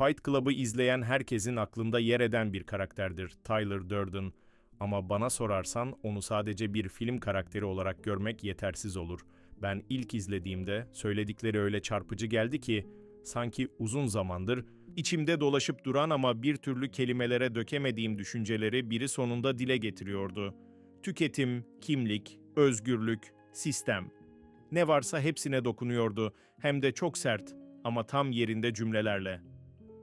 Fight Club'ı izleyen herkesin aklında yer eden bir karakterdir Tyler Durden. Ama bana sorarsan onu sadece bir film karakteri olarak görmek yetersiz olur. Ben ilk izlediğimde söyledikleri öyle çarpıcı geldi ki sanki uzun zamandır içimde dolaşıp duran ama bir türlü kelimelere dökemediğim düşünceleri biri sonunda dile getiriyordu. Tüketim, kimlik, özgürlük, sistem. Ne varsa hepsine dokunuyordu hem de çok sert ama tam yerinde cümlelerle.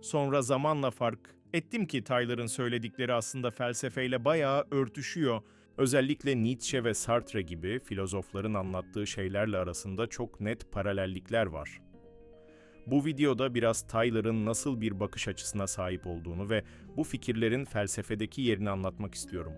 Sonra zamanla fark ettim ki Tyler'ın söyledikleri aslında felsefeyle bayağı örtüşüyor. Özellikle Nietzsche ve Sartre gibi filozofların anlattığı şeylerle arasında çok net paralellikler var. Bu videoda biraz Tyler'ın nasıl bir bakış açısına sahip olduğunu ve bu fikirlerin felsefedeki yerini anlatmak istiyorum.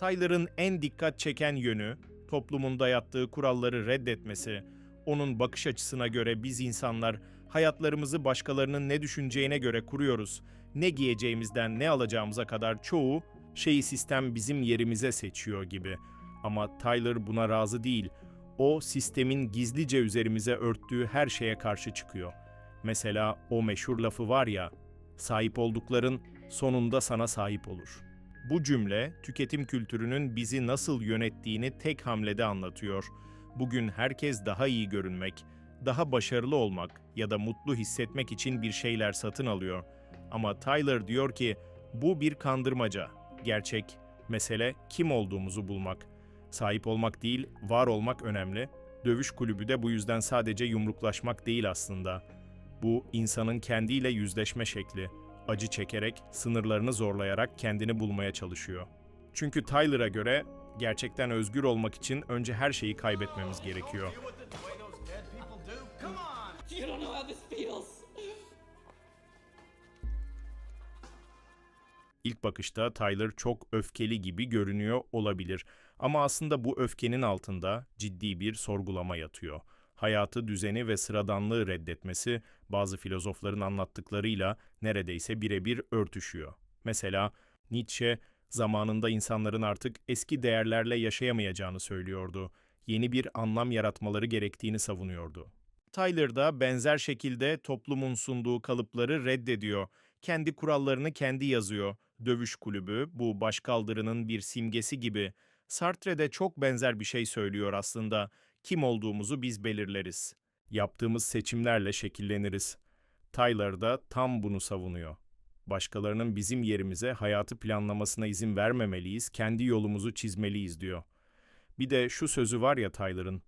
Tyler'ın en dikkat çeken yönü, toplumun dayattığı kuralları reddetmesi, onun bakış açısına göre biz insanlar hayatlarımızı başkalarının ne düşüneceğine göre kuruyoruz. Ne giyeceğimizden ne alacağımıza kadar çoğu şeyi sistem bizim yerimize seçiyor gibi. Ama Tyler buna razı değil. O sistemin gizlice üzerimize örttüğü her şeye karşı çıkıyor. Mesela o meşhur lafı var ya, sahip oldukların sonunda sana sahip olur. Bu cümle tüketim kültürünün bizi nasıl yönettiğini tek hamlede anlatıyor. Bugün herkes daha iyi görünmek, daha başarılı olmak ya da mutlu hissetmek için bir şeyler satın alıyor. Ama Tyler diyor ki bu bir kandırmaca. Gerçek mesele kim olduğumuzu bulmak. Sahip olmak değil, var olmak önemli. Dövüş kulübü de bu yüzden sadece yumruklaşmak değil aslında. Bu insanın kendiyle yüzleşme şekli. Acı çekerek, sınırlarını zorlayarak kendini bulmaya çalışıyor. Çünkü Tyler'a göre gerçekten özgür olmak için önce her şeyi kaybetmemiz gerekiyor. İlk bakışta Tyler çok öfkeli gibi görünüyor olabilir ama aslında bu öfkenin altında ciddi bir sorgulama yatıyor. Hayatı, düzeni ve sıradanlığı reddetmesi bazı filozofların anlattıklarıyla neredeyse birebir örtüşüyor. Mesela Nietzsche zamanında insanların artık eski değerlerle yaşayamayacağını söylüyordu. Yeni bir anlam yaratmaları gerektiğini savunuyordu. Tyler da benzer şekilde toplumun sunduğu kalıpları reddediyor. Kendi kurallarını kendi yazıyor. Dövüş kulübü bu başkaldırının bir simgesi gibi. Sartre de çok benzer bir şey söylüyor aslında. Kim olduğumuzu biz belirleriz. Yaptığımız seçimlerle şekilleniriz. Tyler da tam bunu savunuyor. Başkalarının bizim yerimize hayatı planlamasına izin vermemeliyiz, kendi yolumuzu çizmeliyiz diyor. Bir de şu sözü var ya Tyler'ın.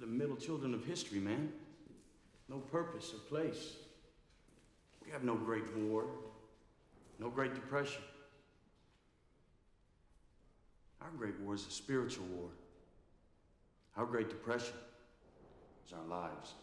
The middle children of history, man. No purpose or place. We have no great war, no great depression. Our great war is a spiritual war. Our great depression is our lives.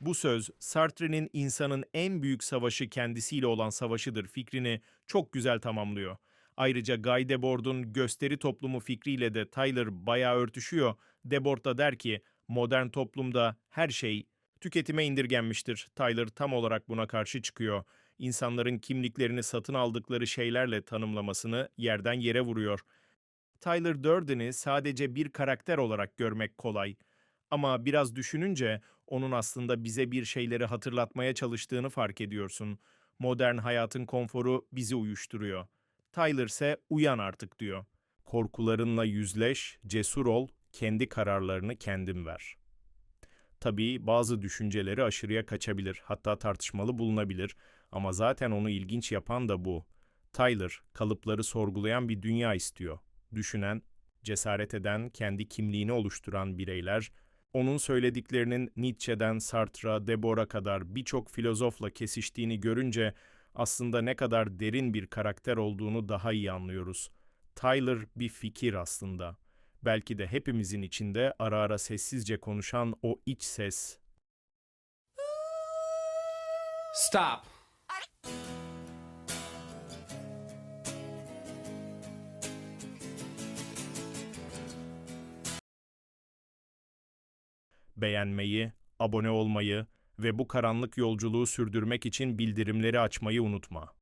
Bu söz Sartre'nin insanın en büyük savaşı kendisiyle olan savaşıdır fikrini çok güzel tamamlıyor. Ayrıca Guy Debord'un gösteri toplumu fikriyle de Tyler bayağı örtüşüyor. Debord da der ki modern toplumda her şey tüketime indirgenmiştir. Tyler tam olarak buna karşı çıkıyor. İnsanların kimliklerini satın aldıkları şeylerle tanımlamasını yerden yere vuruyor. Tyler Durden'i sadece bir karakter olarak görmek kolay. Ama biraz düşününce onun aslında bize bir şeyleri hatırlatmaya çalıştığını fark ediyorsun. Modern hayatın konforu bizi uyuşturuyor. Tyler ise uyan artık diyor. Korkularınla yüzleş, cesur ol, kendi kararlarını kendin ver. Tabii bazı düşünceleri aşırıya kaçabilir, hatta tartışmalı bulunabilir ama zaten onu ilginç yapan da bu. Tyler, kalıpları sorgulayan bir dünya istiyor. Düşünen, cesaret eden, kendi kimliğini oluşturan bireyler, onun söylediklerinin Nietzsche'den Sartre'a, Deborah'a kadar birçok filozofla kesiştiğini görünce aslında ne kadar derin bir karakter olduğunu daha iyi anlıyoruz. Tyler bir fikir aslında. Belki de hepimizin içinde ara ara sessizce konuşan o iç ses. Stop. Beğenmeyi, abone olmayı ve bu karanlık yolculuğu sürdürmek için bildirimleri açmayı unutma.